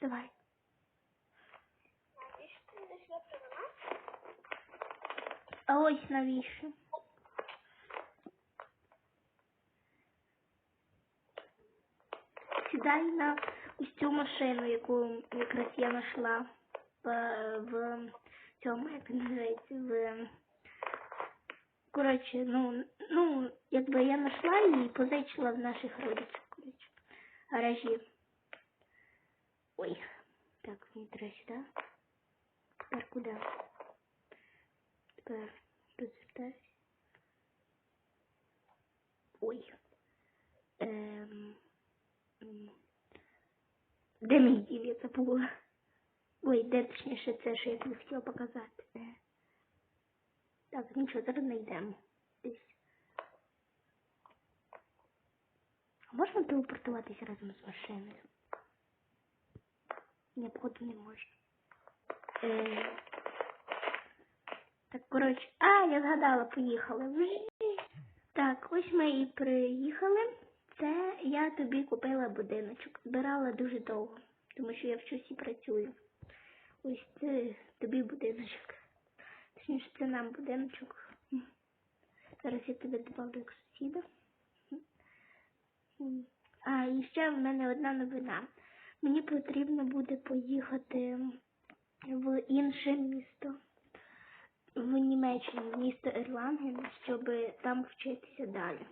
Давай. А ось навіщо? Сідай на ось цю машину, яку якраз я знайшла в, в цьому, як називається, в коротше, ну, ну, якби я знайшла її позичила в наших родичів, коротше, гаражі. Ой, так, мені треба сюди. Тепер куди? Тепер розвертаюсь. Ой. Ем... м. Де мій дім, я забула? Ой, де точніше це, що я тобі хотіла показати. Е. Так, нічого, зараз знайдемо. Десь. А можна телепортуватися разом з машиною? Ні, походу не можна. Так, коротше, а, я згадала, поїхали. Так, ось ми і приїхали. Це я тобі купила будиночок. Збирала дуже довго, тому що я вчусь і працюю. Ось це тобі будиночок. Точніше, це нам будиночок. Зараз я тебе добавлю як сусіда. А, і ще в мене одна новина. Мені потрібно буде поїхати в інше місто в Німеччину, в місто Ерланген, щоб там вчитися далі.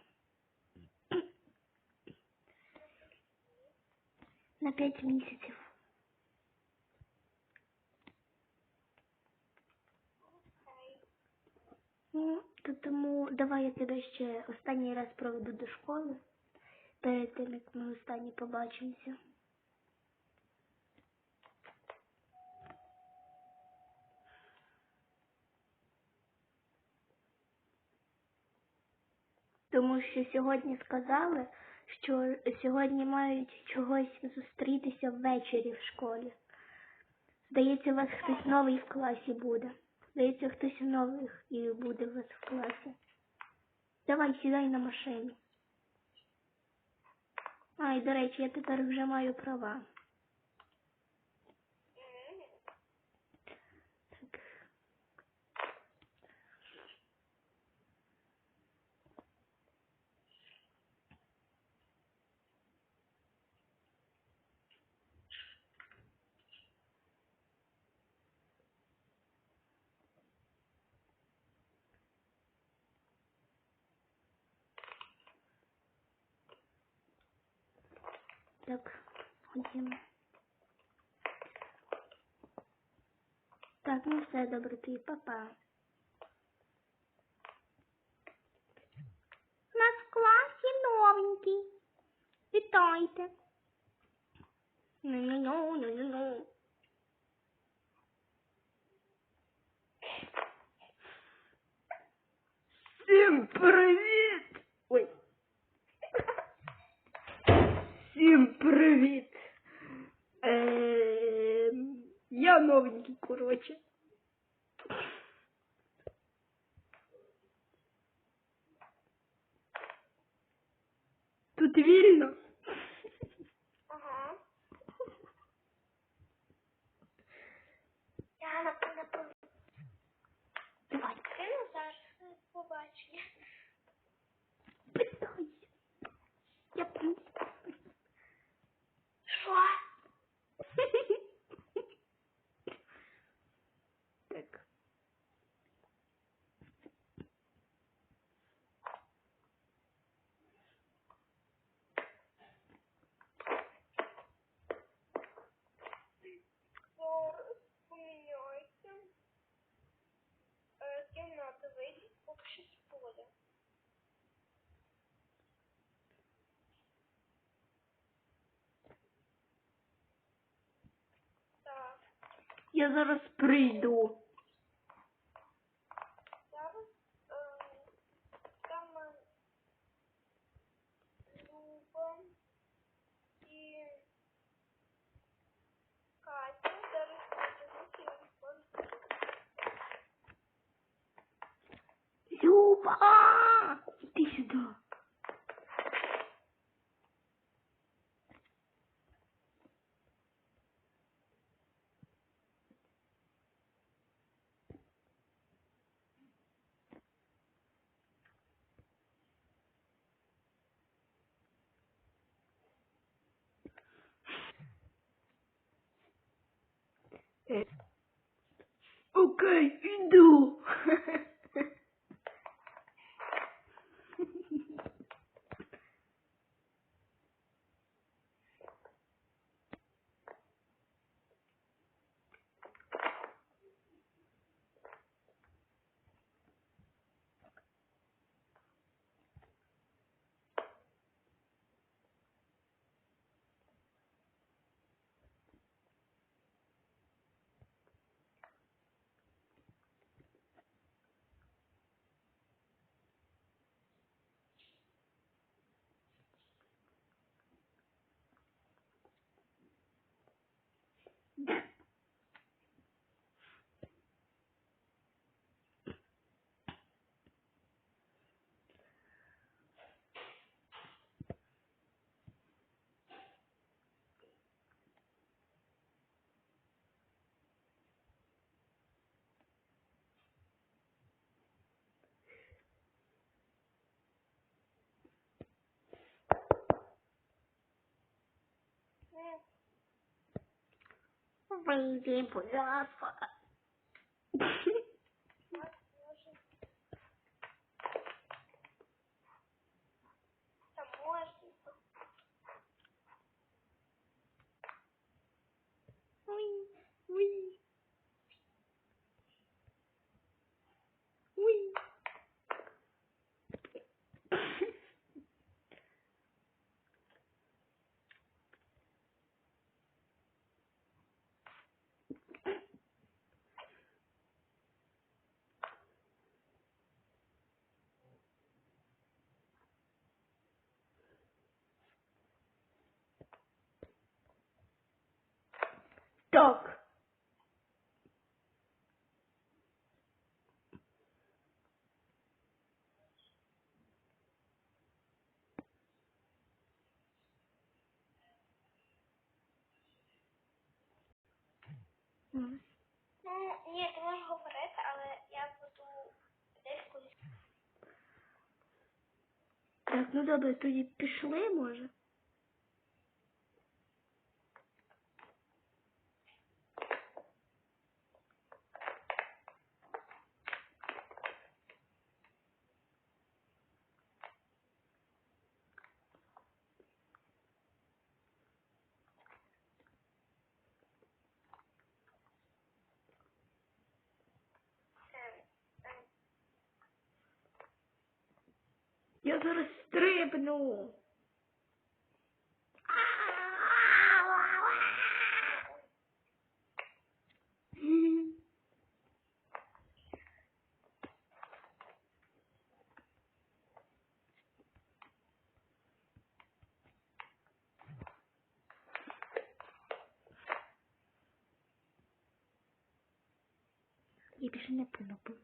На п'ять місяців. Ну, то тому давай я тебе ще останній раз проведу до школи, перед тим, як ми останні побачимося. Тому що сьогодні сказали, що сьогодні мають чогось зустрітися ввечері в школі. Здається, у вас хтось новий в класі буде. Здається, хтось новий і буде у вас в класі. Давай, сідай на машині. А, і до речі, я тепер вже маю права. Так. Так, ходімо. Так, ну все добре, ти, папа. У нас в класі новенький. Вітайте. Ну-ну-ну, ну-ну-ну. Всім привіт! Ой. Всім привіт! Е, я новенький, коротше. Тут вільно. Ага. Я напевно Давай, покину зараз побачення. питайся. Я прям. Що? Так. Зараз поміняйся. Е, Кімната вийдіть, поки що. Так, Я зараз прийду. Окей, іду. 不一定不要吧 Так. Ну, ні, ти можеш говорити, але я буду десь колись. Так, ну добре, тоді пішли, може. Ем, ем, Я зараз стрибну. Я більше не понапив.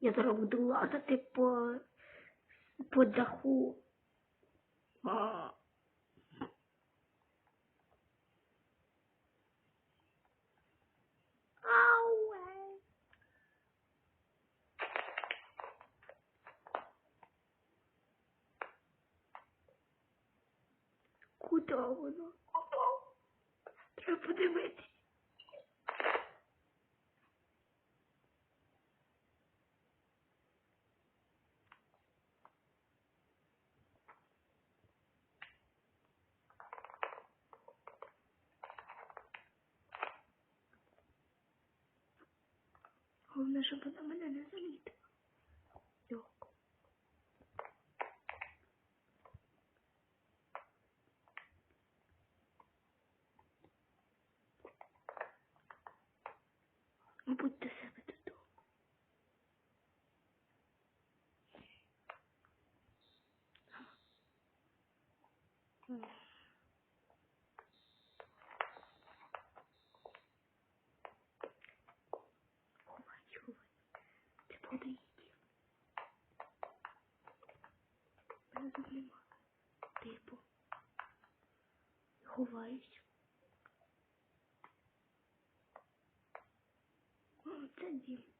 Я зараз буду лазити по, по даху. А. Воно? 我们是 no se puede Ховаюсь. Це дім.